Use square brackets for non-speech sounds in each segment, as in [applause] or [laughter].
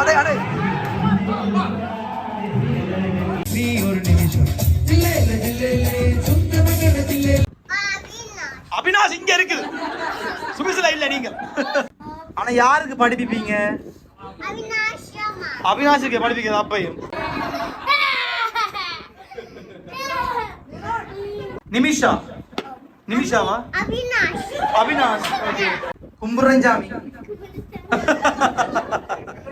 அடே அடே. நீ ஒரு நிமிஷம். இல்லை இல்லை இல்லை இல்லை. சுத்தமாக இல்லை. அபினாஷ் இங்க இருக்குது சுமிசில இல்ல நீங்க. ஆனா யாருக்கு படிப்பிப்பீங்க? அவினாஷுக்கு படிப்பிக்கிறது அப்பையும். நிமிஷா. நிமிஷாவா? அவினாஷ் ஓகே. கும்புரஞ்சாமி [laughs]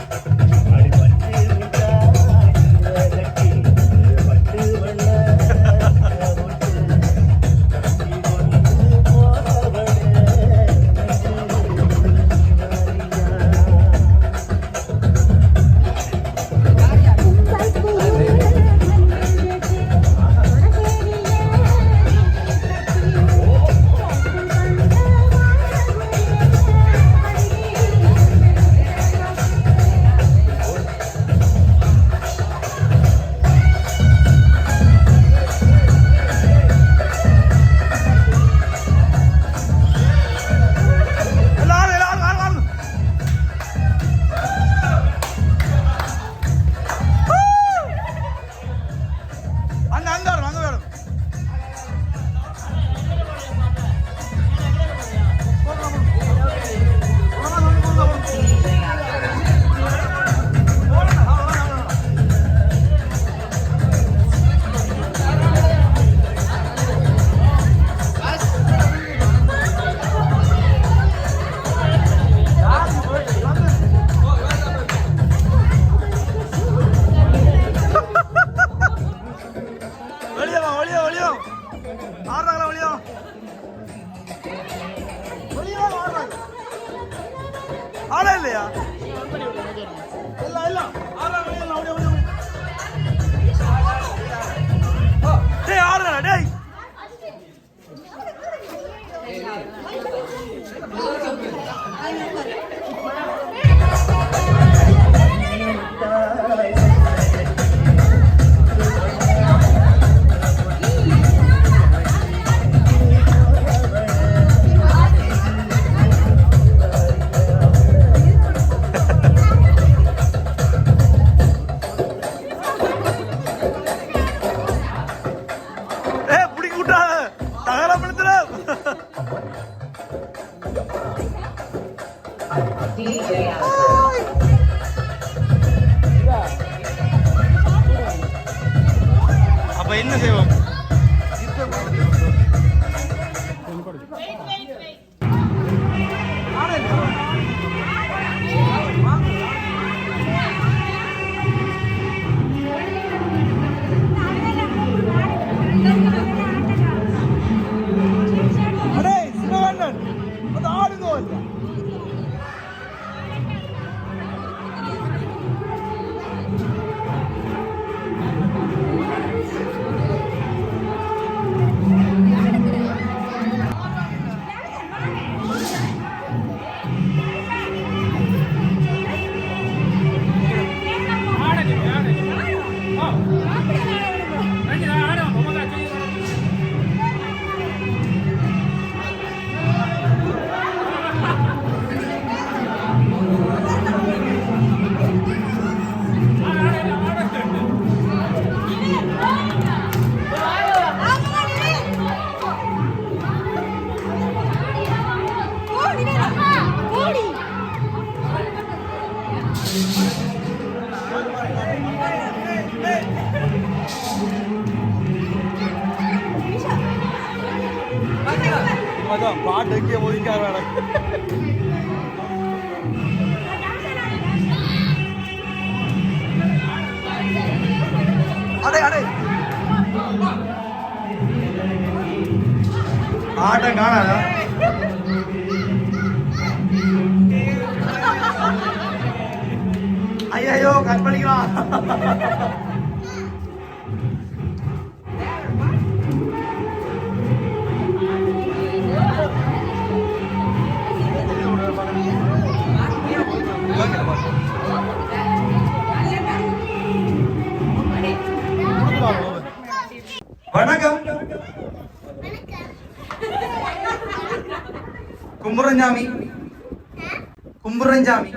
ஆட இல்லையா இல்ல அது ஐயோ கட் பண்ணிக்கலாம் வணக்கம். கும்புரஞ்சாமி கும்புரஞ்சாமி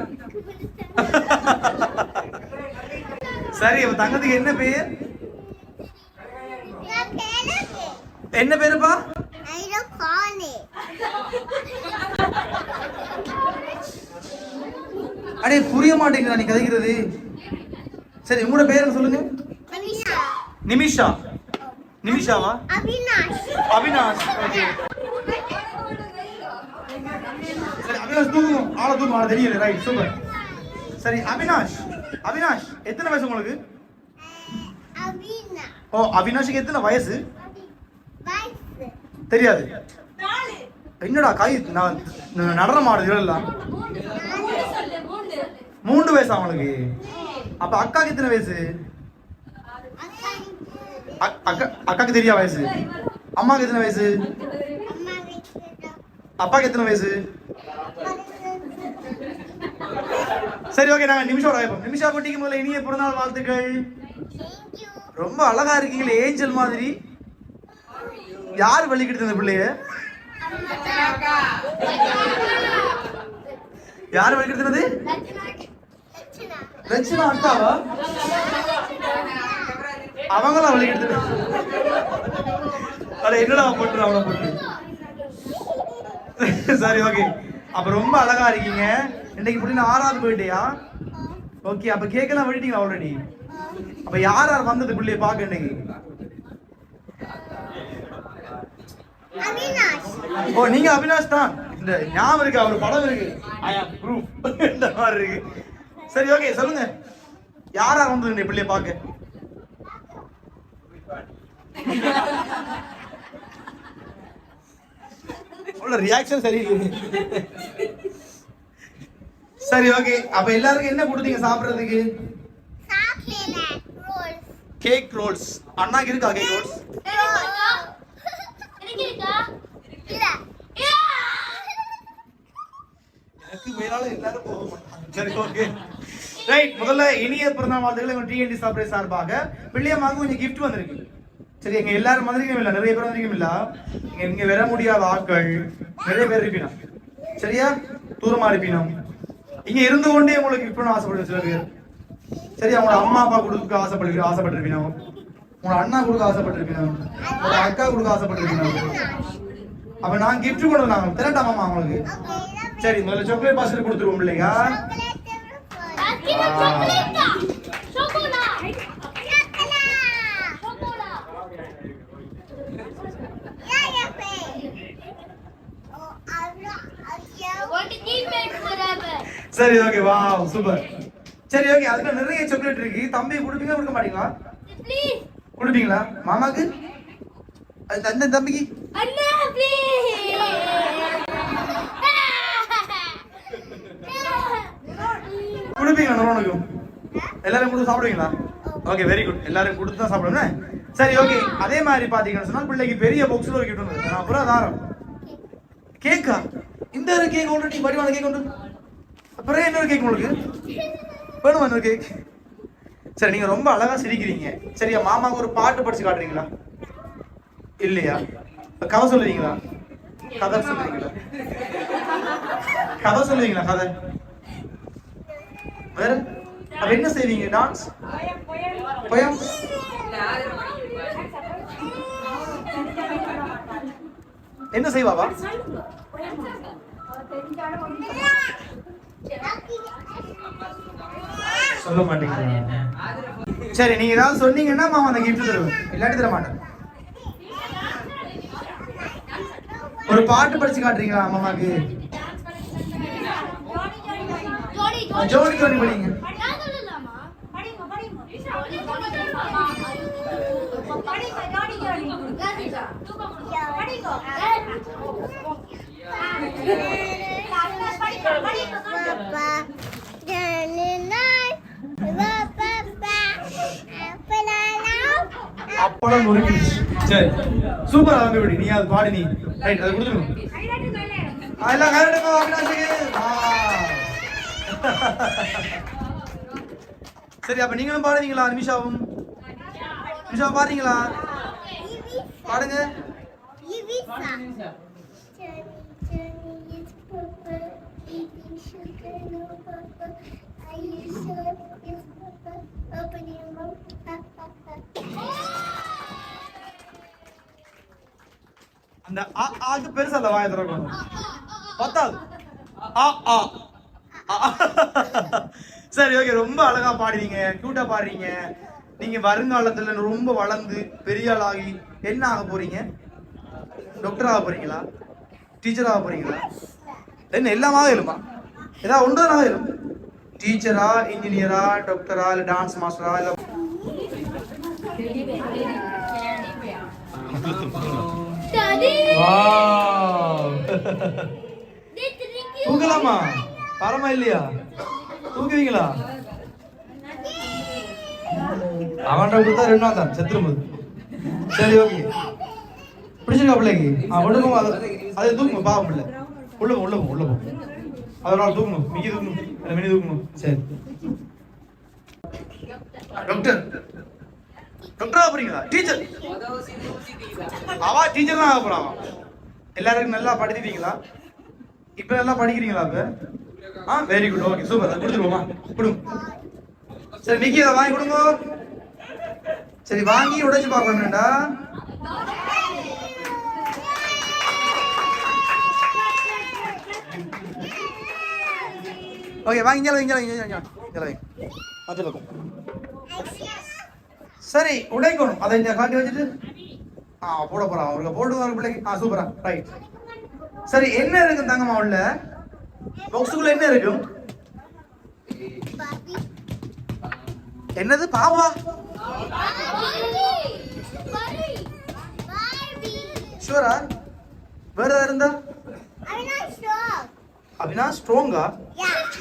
சரி அப்ப தங்கத்துக்கு என்ன பேர்? என்ன பேருப்பா? அடே புரிய மாட்டேங்குதா நீ கதைக்கிறது. சரி உங்களோட பேர் சொல்லுங்க? நிமிஷா. நிமிஷாவா? அவினாஷ் அவினாஷ் ஓகே சரி அவினாஷ் தூக்கும் ஆளை தூக்கும் ஆளை தெரியல. ரைட் சூப்பர் சரி அவினாஷ் அவினாஷ் எத்தனை வயசு உங்களுக்கு? அவினா. ஓ அவினாஷுக்கு எத்தனை வயசு? தெரியாது. என்னடா கை நான் நடனம் ஆடுது இல்ல. மூன்று வயசு அவங்களுக்கு அப்ப அக்காக்கு எத்தனை வயசு? அக்- அக்கா அக்காக்கு தெரியா வயசு? அம்மாக்கு எத்தனை வயசு? அப்பாக்கு எத்தனை வயசு? சரி ஓகே நாங்கள் நிமிஷம் ஆயிப்போம் நிமிஷா குட்டிக்கு முதல்ல இனிய பிறந்தநாள் வாழ்த்துக்கள். ரொம்ப அழகா இருக்கீங்களே ஏஞ்சல் மாதிரி. யார் வலிக்கிட்டு இந்த பிள்ளைய? யார் வலிக்கிட்டு ரச்சனா அக்காவா? அவங்களா வலிக்கிட்டு அட என்னடா போட்டு அவனை போட்டு சரி ஓகே அப்ப ரொம்ப அழகா இருக்கீங்க. இன்னைக்கு நான் ஆறாவது போயிட்டியா ஓகே அப்ப கேக்கெல்லாம் வெட்டிட்டீங்க ஆல்ரெடி அப்ப யார் யார் வந்தது பிள்ளைய பாக்க இன்னைக்கு? ஓ நீங்க அவினாஷ் தான். இந்த ஞாபகம் இருக்கு அவர் படம் இருக்கு. இந்த மாதிரி இருக்கு. சரி ஓகே சொல்லுங்க. யார் யார் வந்தது இந்த பிள்ளைய பாக்க உள்ள ரியாக்ஷன் சரியில்லை சரி ஓகே அப்ப எல்லாருக்கும் என்ன கொடுத்தீங்க சாப்பிடுறதுக்கு? கேக் ரோல்ஸ் அண்ணாக்கு இருக்கா கேக் ரோல்ஸ் எனக்கு மேலால எல்லாரும் போக மாட்டாங்க. சரி ஓகே ரைட் முதல்ல இனிய பிறந்தநாள் வாழ்த்துக்கள் எங்க டிஎன்டி சாப்பிட சார்பாக. பிள்ளையமாக கொஞ்சம் கிஃப்ட் வந்திருக்கு. சரி எங்க எல்லாரும் வந்திருக்கோம் இல்ல. நிறைய பேர் வந்திருக்கோம் இல்ல. இங்க இங்க வர முடியாத ஆட்கள் நிறைய பேர் இருப்பினோம். சரியா? தூரமா இருப்பினோம். இங்க இருந்து கொண்டே உங்களுக்கு இருக்கணும்னு பண்ண ஆசைப்படுற சில பேர். சரி அவங்களோட அம்மா அப்பா கொடுக்க ஆசைப்பட்டு ஆசைப்பட்டிருப்பினோம் உங்களோட அண்ணா கொடுக்க ஆசைப்பட்டிருப்பினோம் உங்களோட அக்கா கொடுக்க ஆசைப்பட்டிருக்கீங்க அப்ப நான் கிஃப்ட் கொண்டு வந்தாங்க. திரட்டாமாமா அவங்களுக்கு? சரி முதல்ல சாக்லேட் பாஸ்கெட் கொடுத்துருவோம் இல்லையா சரி ஓகே வா சூப்பர் சரி ஓகே அதுல நிறைய சாக்லேட் இருக்கு. தம்பி கொடுப்பீங்க கொடுக்க மாட்டீங்களா? கொடுப்பீங்களா? மாமாக்கு? அது அந்த தம்பிக்கு. கொடுப்பீங்களா நரோனுக்கும்? எல்லாரும் கொடுத்து சாப்பிடுவீங்களா? ஓகே வெரி குட் எல்லாரும் கொடுத்து தான் சாப்பிடுவேன் சரி ஓகே அதே மாதிரி பாத்தீங்கன்னு சொன்னா பிள்ளைக்கு பெரிய பாக்ஸ்ல ஒரு கிஃப்ட் நான் அப்புறம் தாரம் கேக்கா? இந்த ஒரு கேக் ஆல்ரெடி வடிவான கேக் உண்டு. அப்புறம் இன்னொரு கேக் உங்களுக்கு? வேணுமா இன்னொரு கேக் சரி நீங்க ரொம்ப அழகா சிரிக்கிறீங்க. சரியா மாமாவுக்கு ஒரு பாட்டு படிச்சு காட்டுறீங்களா? இல்லையா? கதை சொல்லுவீங்களா கதை சொல்லுவீங்களா கதை சொல்லுவீங்களா கதை? வேற? அப்ப என்ன செய்வீங்க? டான்ஸ் பயம் என்ன செய்வாவா? சொல்ல மாட்டீங்களா சரி நீங்க ஏதாவது சொன்னீங்கன்னா மாமா அந்த கிஃப்ட் தருவேன் இல்லாட்டி தர மாட்டேன் ஒரு பாட்டு படிச்சு காட்டுறீங்களா மாமாக்கு? ஜோடி ஜோடி படிங்க. Papa, அப்பளம் நொறுக்கிடுச்சு. சரி. சூப்பரா வந்து விடி. நீ அது பாடி நீ. ரைட் அது கொடுத்துருங்க அதெல்லாம் கரெக்டா அவினாஷுக்கு சரி. அப்ப நீங்களும் பாடுவீங்களா நிமிஷாவும்? நிமிஷா பாடுறீங்களா? பாடுங்க. அந்த ஆ ஆக்கு பெருசா இல்ல வாயை திறக்கணும். பத்தாது ஆ ஆ. சரி ஓகே ரொம்ப அழகா பாடுறீங்க. கியூட்டா பாடுறீங்க. நீங்க வருங்காலத்துல ரொம்ப வளர்ந்து பெரிய ஆளாகி என்ன ஆக போறீங்க? டாக்டர் ஆக போறீங்களா? டீச்சர் ஆக போறீங்களா? என்ன எல்லாமாக இருமா ஏதாவது ஒன்றுதானாக இருக்கும் டீச்சரா இன்ஜினியரா டாக்டரா இல்ல டான்ஸ் மாஸ்டரா இல்ல! தூக்கலாமா பரமா இல்லையா? தூக்குவீங்களா அவன்கிட்ட கொடுத்தா ரெண்டு நாள் தான் செத்துரும்போது சரி ஓகே. பிடிச்சிருக்கா பிள்ளைக்கு? ஆ ஒழுங்கும் அது அதை பாவம் பிள்ளை. உள்ள உள்ள உள்ள போ. அதனால தூக்கணும் மிக்க தூக்கணும் இல்லை மினி தூக்கணும் சரி. டாக்டர். டாக்டர் போறீங்களா? டீச்சர். அவா டீச்சர் தான் ஆக போறா. எல்லாருக்கும் நல்லா படிச்சிட்டீங்களா? இப்ப நல்லா படிக்கிறீங்களா இப்ப ஆ வெரி குட் ஓகே சூப்பர் கொடுத்துருவோமா கொடுங்க. சரி நிக்கி அதை வாங்கி கொடுங்க. சரி வாங்கி உடைச்சு பார்க்கணும்டா ஓகே வாங்க இங்கே இங்கே இங்கே இங்கே வைங்க மற்ற பக்கம் சரி உடைக்கணும். அதை இங்கே காட்டி வச்சுட்டு. ஆ போட போறான். அவருக்கு போட்டு வர பிள்ளைக்கு. ஆ சூப்பரா ரைட் சரி என்ன இருக்கு தங்கம்மா உள்ள? பாக்ஸுக்குள்ள என்ன இருக்கும் என்னது? பாவா? ஷூரா வேற ஏதாவது இருந்தா? அப்படின்னா ஸ்ட்ராங்கா.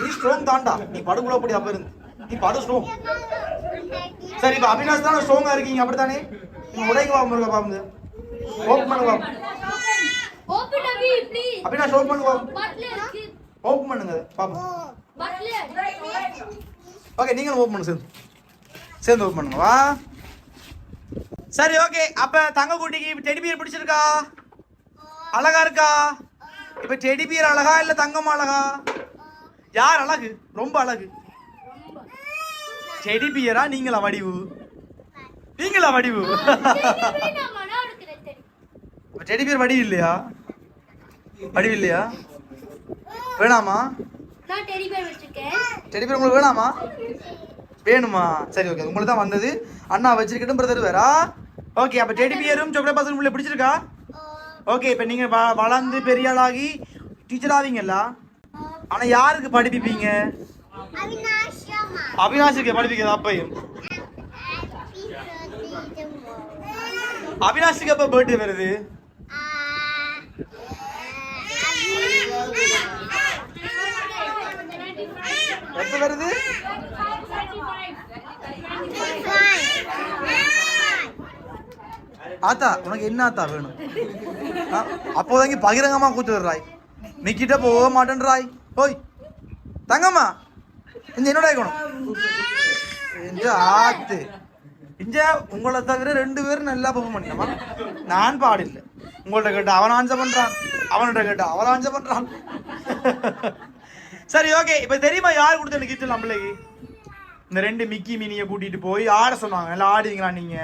நீ ஸ்ட்ராங் தாண்டா. நீ படுக்குள்ள அப்படி அப்ப இருந்து. நீ படு ஸ்ட்ராங் சரி இப்ப அவினாஷ் தானே ஸ்ட்ராங்கா இருக்கீங்க அப்படித்தானே? நீங்க உடைக்க பாம்பு இருக்க பாம்பு ஓப்பன் பண்ணுங்க Open Abhi, please. Avinash open பண்ணுங்க. ஓப்பன் பண்ணுங்க பாப்போம். ஓகே நீங்களும் ஓப்பன் பண்ணுங்க சேர்ந்து. சேர்ந்து ஓப்பன் பண்ணுங்க வா. சரி ஓகே அப்ப தங்க குட்டிக்கு டெடி பியர் பிடிச்சிருக்கா? அழகா இருக்கா? இப்ப டெடி பியர் அழகா இல்ல தங்கம் அழகா? யார் அழகு? ரொம்ப அழகு. டெடி பியரா நீங்களா வடிவு? நீங்களா வடிவு? செடி டெடி பியர் வடிவு இல்லையா? வடிவு இல்லையா? வேணாமா? செடி டெடி பியர் உங்களுக்கு வேணாமா? வேணுமா? சரி ஓகே உங்களுக்கு தான் வந்தது. அண்ணா வச்சிருக்கட்டும் பிரதர் வேறா. ஓகே அப்ப டெடி பியரும் சாக்லேட் பாசல் பிடிச்சிருக்கா? ஓகே இப்போ நீங்கள் வ- வளர்ந்து பெரிய ஆளாகி டீச்சர் ஆவீங்கல்ல? ஆனால் யாருக்கு படிப்பிப்பீங்க? Avinash அவினாஷுக்கு படிப்பிக்கிறது அப்பையும்? Happy birthday அவினாஷுக்கு பர்த்டே வருது? எப்போ வருது? ஆத்தா உனக்கு என்ன ஆத்தா வேணும்? அப்போதைக்கு பகிரங்கமா கூத்து வர்றாய். மிக்கிட்ட போக மாட்டேன்றாய். ஓய் தங்கம்மா இந்த என்னோட இருக்கணும்? இந்த ஆத்து. இஞ்ச உங்களை தவிர ரெண்டு பேரும் நல்லா பெர்ஃபார்ம் பண்ணிட்டமா நான் பாடில்லை. உங்கள்ட்ட கேட்டு அவன் ஆன்சர் பண்றான். அவன்கிட்ட கேட்டு அவன் ஆன்சர் பண்றான். சரி ஓகே இப்போ தெரியுமா யார் கொடுத்த எனக்கு கிஃப்ட் நம்மளுக்கு இந்த ரெண்டு மிக்கி மினியை கூட்டிட்டு போய் ஆட சொன்னாங்க எல்லாம் ஆடுவீங்களா நீங்க?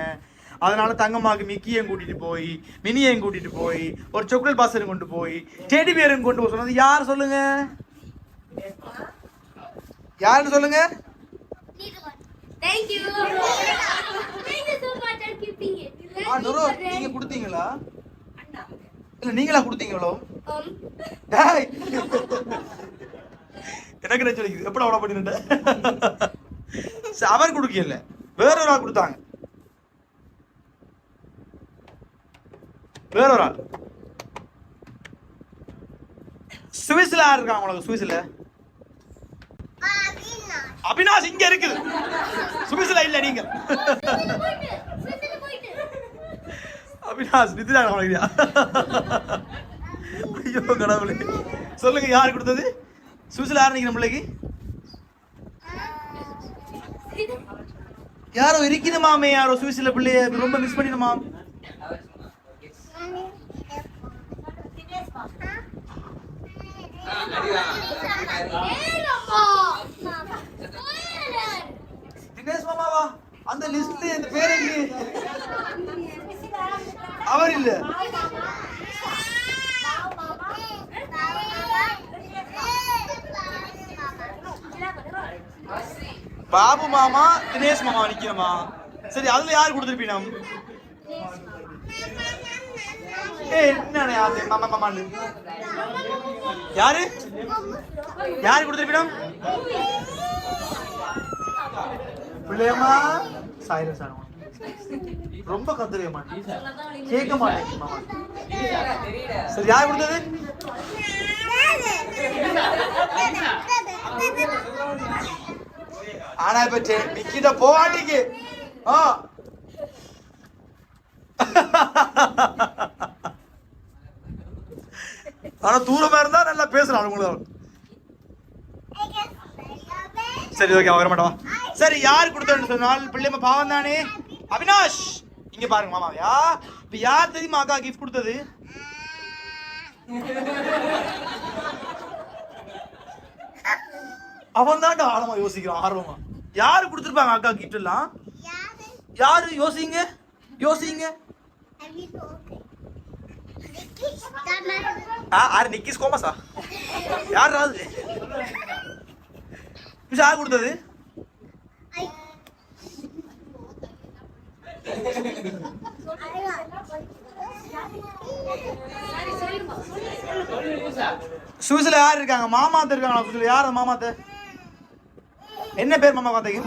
அதனால தங்கம்மாக்கு மிக்கியையும் கூட்டிட்டு போய் மினியையும் கூட்டிட்டு போய் ஒரு சாக்லேட் பாசரும் கொண்டு போய் டெடி பேரும் கொண்டு போய் சொன்னது யார் சொல்லுங்க? யாருன்னு சொல்லுங்க? நீங்க கொடுத்தீங்களா? இல்ல நீங்களா கொடுத்தீங்க இவ்வளோ Um, எனக்கு எப்படி அவ்வளோ பண்ணிட்டேன் அவர் கொடுக்கல. வேற ஒரு ஆள் கொடுத்தாங்க. வேற ஒரு ஆள். சுவிஸ்ல யார் இருக்காங்க உங்களுக்கு சுவிஸ்ல? அபினாஷ் இங்க இருக்குது. சுவிஸ்ல இல்ல நீங்க. அபினாஷ் நிதிரா உனக்கு ஐயோ கடவுளே. சொல்லுங்க யார் கொடுத்தது? சுவிஸ்ல யார் நீங்க பிள்ளைக்கு? யாரோ இருக்கணுமாமே யாரோ சுவிஸ்ல பிள்ளைய ரொம்ப மிஸ் பண்ணிடுமா? தினேஷ் மாமாவா? அந்த லிஸ்ட்ல இந்த பேர் இல்லையே அவர் இல்ல. பாபு மாமா தினேஷ் மாமா நிக்கிறமா? சரி அதுல யார் கொடுத்துருப்பீங்க என்ன மாமா மாமான்னு யாரு? யாரு கொடுத்துருப்பிடம் பிள்ளையம்மா. சாயிரம் சார் ரொம்ப கத்துறிய மாட்டேன் கேட்க மாட்டேன் மாமா சரி யார் கொடுத்தது? ஆனா இப்ப நிக்கிட்ட போவாட்டிக்கு ஆ. [laughs] ஆனா தூரமா இருந்தா நல்லா பேசுறான் அவங்களும் சரி ஓகே வர மாட்டோம் சரி யார் கொடுத்தேன்னு சொன்னால்? பிள்ளைமா பாவம் தானே? அவினாஷ்! இங்க பாருங்க மாமாவியா. இப்ப யார் தெரியுமா அக்கா கிஃப்ட் கொடுத்தது? அவன் தான்டா ஆழமா யோசிக்கிறான் ஆர்வமா. யாரு கொடுத்துருப்பாங்க அக்கா கிஃப்ட் எல்லாம்? யாரு? யோசிங்க. யோசிங்க. ஆ ஆறு நிக்கிஸ் கோமஸா யார் அது மிஸ் யார் கொடுத்தது சுவிஸ்ல யார் இருக்காங்க? மாமாத்த இருக்காங்களா சுவிஸ்ல யார் அந்த மாமாத்த? என்ன பேர் மாமா பார்த்தீங்க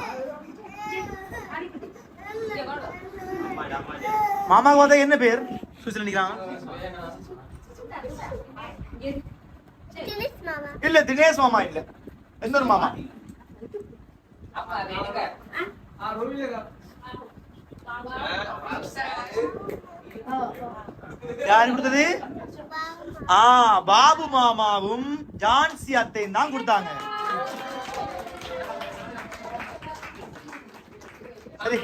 மாமா பார்த்தா என்ன பேர்? சுவிஸ்ல நிக்கிறாங்க இல்ல தினேஷ் மாமா இல்ல. இன்னொரு மாமா. யாரு கொடுத்தது? ஆ பாபு மாமாவும் ஜான்சி அத்தையும் தான் கொடுத்தாங்க. சரி.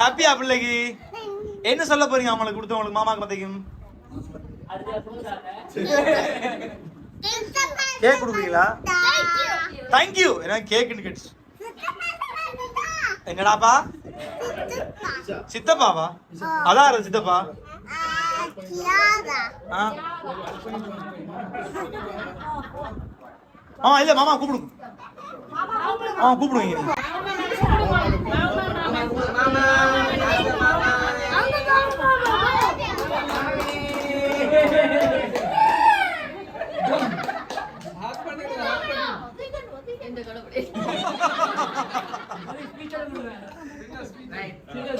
ஹாப்பியா? பிள்ளைக்கு? என்ன சொல்ல போறீங்க அவங்களுக்கு கொடுத்தவங்களுக்கு மாமாக்கு மத்தைக்கும் கேக் கொடுக்குறீங்களா? தேங்க்யூ எனக்கு கேக்குன்னு கேட்டு என்னடாப்பா? சித்தப்பாவா? அதான் சித்தப்பா. ஆ. ஆ இல்ல மாமா கூப்பிடுங்க. ஆ கூப்பிடுங்க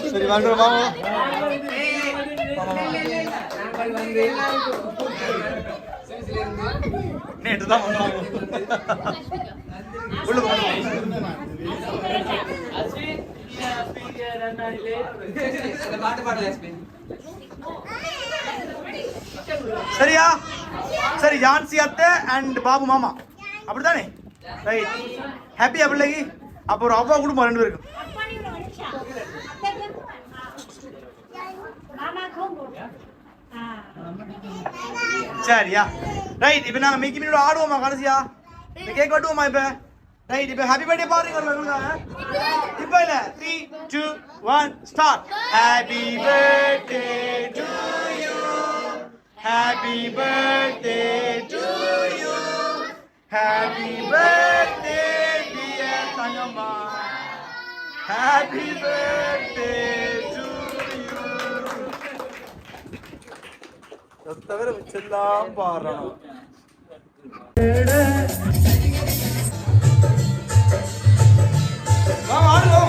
சரி வாங்க மாமா நேற்று தான் வந்தாங்க உள்ள போங்க சரியா? சரி ஜான்சி அத்தை அண்ட் பாபு மாமா. அப்படிதானே ரைட் ஹாப்பியா பிள்ளைக்கு? அப்போ ஒரு அவ்வா குடும்பம் ரெண்டு பேருக்கும். சரியா? ரைட் இப்போ நாங்க மிக்கி மினியோட ஆடுவோமா கடைசியா? கேக் வெட்டுவோமா இப்போ? ரைட் இப்போ ஹாப்பி பர்த்டே பாருங்க இப்போ இல்ல. Three two one start happy birthday to you happy birthday to you happy birthday dear Thangamma happy birthday to you தவிர மிச்செல்லாம் பாடுறோம் வாங்க